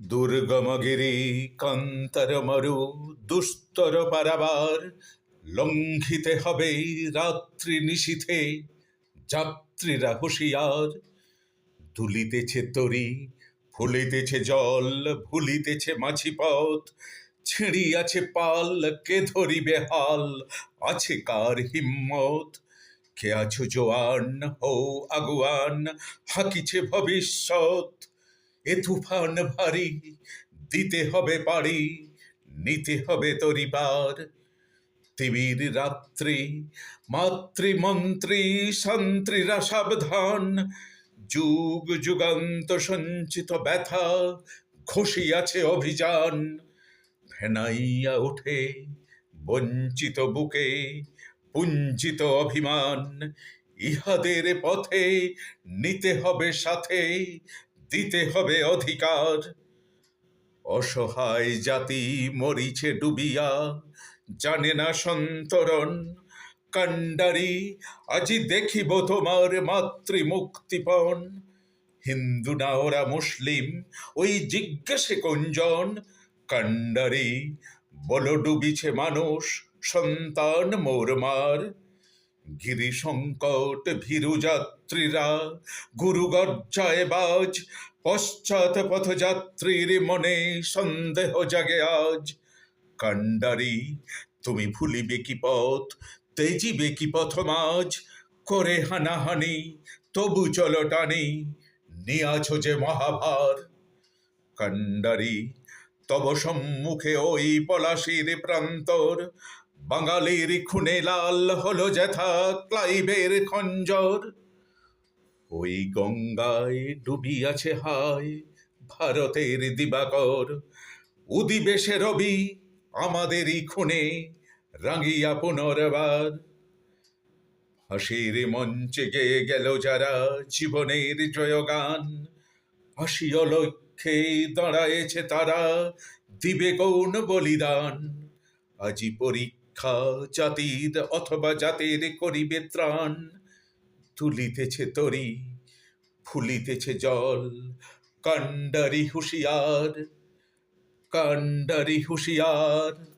দুর্গমগিরি কান্তর মরু দুস্তর পারাবার লঙ্ঘিতে হবে রাত্রি নিশীথে যাত্রীরা হুঁশিয়ার। দুলিতেছে তরি, ফুলিতেছে জল, ভুলিতেছে মাছি পথ ছিঁড়িয়াছে পাল, কে ধরিবে হাল, আছে কার হিম্মত? কে আছো জোয়ান হো আগুয়ান, হাকিছে ভবিষ্যৎ এ তুফান ভারী, দিতে হবে পারি, নিতে হবে তরিবার তিমির রাত্রি, মাতৃমন্ত্রী শান্ত্রীরা সাবধান। যুগ যুগান্ত সঞ্চিত ব্যথা, ঘষিয়াছে অভিযান। ফেনাইয়া ওঠে বঞ্চিত বুকে, পুঞ্জিত অভিমান। ইহাদের পথে নিতে হবে সাথে দিতে হবে অধিকার। অসহায় জাতি মরিছে ডুবিয়া, জানে না সন্তরণ। কাণ্ডারি, আজি দেখিব তোমার মাতৃ মুক্তিপণ হিন্দু না ওরা মুসলিম, ওই জিজ্ঞাসে কোনজন কাণ্ডারি, বলো ডুবিছে মানুষ, সন্তান মোর মার। গিরি সংকট ভীরু যাত্রীরা গুরু গর্জায় বাজ, পশ্চাৎ পথযাত্রীর মনে সন্দেহ জাগে আজ। কাণ্ডারি, তুমি ভুলিবে কি পথ, তেজিবে কি পথ মাঝ, করে হানাহানি, তবু চলো টানি, নিয়াছো যে মহাভার। কাণ্ডারি, তব সম্মুখে ওই পলাশির প্রান্তর বাঙালির খুনে লাল হলো যেথা ক্লাইবের খঞ্জর। ওই গঙ্গায় ডুবিয়াছে হায় ভারতের দিবাকর। উদিবেশে রবি আমাদেরই খুনে রাঙিয়া পুনর্বার। হাসির মঞ্চে গেয়ে গেল যারা জীবনের জয়গান। হাসিও লক্ষ্যে দাঁড়ায়েছে তারা দিবে কোন বলিদান। আজি পরীক্ষা জাতির অথবা জাতির করিবে ত্রাণ। তুলিতেছে তরি ফুলিতেছে জল কাণ্ডারি হুশিয়ার কাণ্ডারি হুঁশিয়ার।